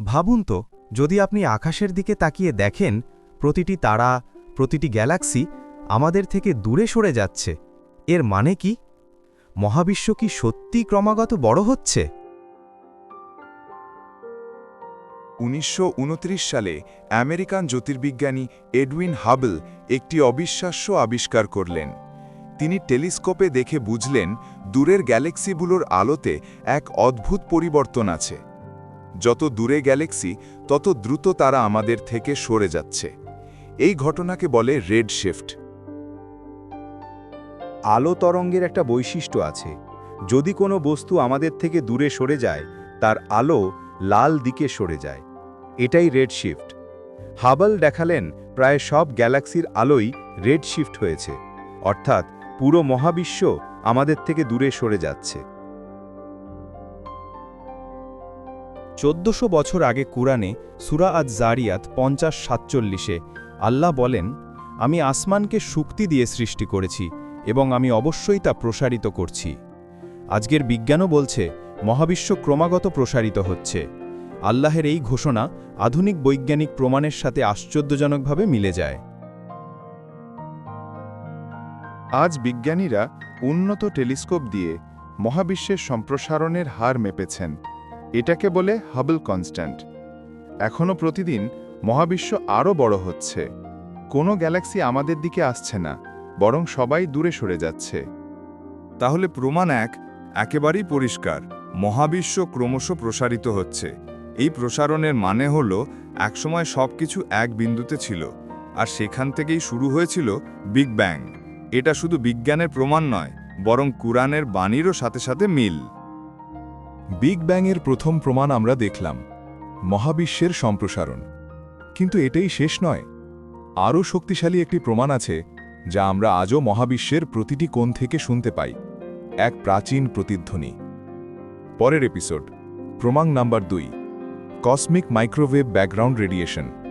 ভাবুন তো, যদি আপনি আকাশের দিকে তাকিয়ে দেখেন, প্রতিটি তারা, প্রতিটি গ্যালাক্সি আমাদের থেকে দূরে সরে যাচ্ছে। এর মানে কি? মহাবিশ্ব কি সত্যি ক্রমাগত বড় হচ্ছে? উনিশশো উনত্রিশ সালে আমেরিকান জ্যোতির্বিজ্ঞানী এডউইন হাবল একটি অবিশ্বাস্য আবিষ্কার করলেন। তিনি টেলিস্কোপে দেখে বুঝলেন, দূরের গ্যালাক্সিগুলোর আলোতে এক অদ্ভুত পরিবর্তন আছে। যত দূরে গ্যালাক্সি, তত দ্রুত তারা আমাদের থেকে সরে যাচ্ছে। এই ঘটনাকে বলে রেড শিফট। আলো তরঙ্গের একটা বৈশিষ্ট্য আছে। যদি কোনো বস্তু আমাদের থেকে দূরে সরে যায়, তার আলো লাল দিকে সরে যায়। এটাই রেড শিফট। হাবল দেখালেন, প্রায় সব গ্যালাক্সির আলোই রেড শিফট হয়েছে। অর্থাৎ পুরো মহাবিশ্ব আমাদের থেকে দূরে সরে যাচ্ছে। চোদ্দশো বছর আগে কুরআনে সুরা আজ জারিয়াত পঞ্চাশ সাতচল্লিশে আল্লাহ বলেন, আমি আসমানকে শুক্তি দিয়ে সৃষ্টি করেছি এবং আমি অবশ্যই তা প্রসারিত করছি। আজকের বিজ্ঞানও বলছে, মহাবিশ্ব ক্রমাগত প্রসারিত হচ্ছে। আল্লাহের এই ঘোষণা আধুনিক বৈজ্ঞানিক প্রমাণের সাথে আশ্চর্যজনকভাবে মিলে যায়। আজ বিজ্ঞানীরা উন্নত টেলিস্কোপ দিয়ে মহাবিশ্বের সম্প্রসারণের হার মেপেছেন। এটাকে বলে হাবল কনস্ট্যান্ট এখনও প্রতিদিন মহাবিশ্ব আরও বড় হচ্ছে। কোনো গ্যালাক্সি আমাদের দিকে আসছে না, বরং সবাই দূরে সরে যাচ্ছে। তাহলে প্রমাণ এক, একেবারেই পরিষ্কার, মহাবিশ্ব ক্রমশ প্রসারিত হচ্ছে। এই প্রসারণের মানে হল একসময় সবকিছু এক বিন্দুতে ছিল, আর সেখান থেকেই শুরু হয়েছিল বিগ ব্যাং এটা শুধু বিজ্ঞানের প্রমাণ নয়, বরং কুরআনের বাণীরও সাথে সাথে মিল। বিগ ব্যাংয়ের প্রথম প্রমাণ আমরা দেখলাম, মহাবিশ্বের সম্প্রসারণ। কিন্তু এটাই শেষ নয়। আরও শক্তিশালী একটি প্রমাণ আছে, যা আমরা আজও মহাবিশ্বের প্রতিটি কোণ থেকে শুনতে পাই, এক প্রাচীন প্রতিধ্বনি। পরের এপিসোড, প্রমাণ নাম্বার দুই, কসমিক মাইক্রোওয়েভ ব্যাকগ্রাউন্ড রেডিয়েশন।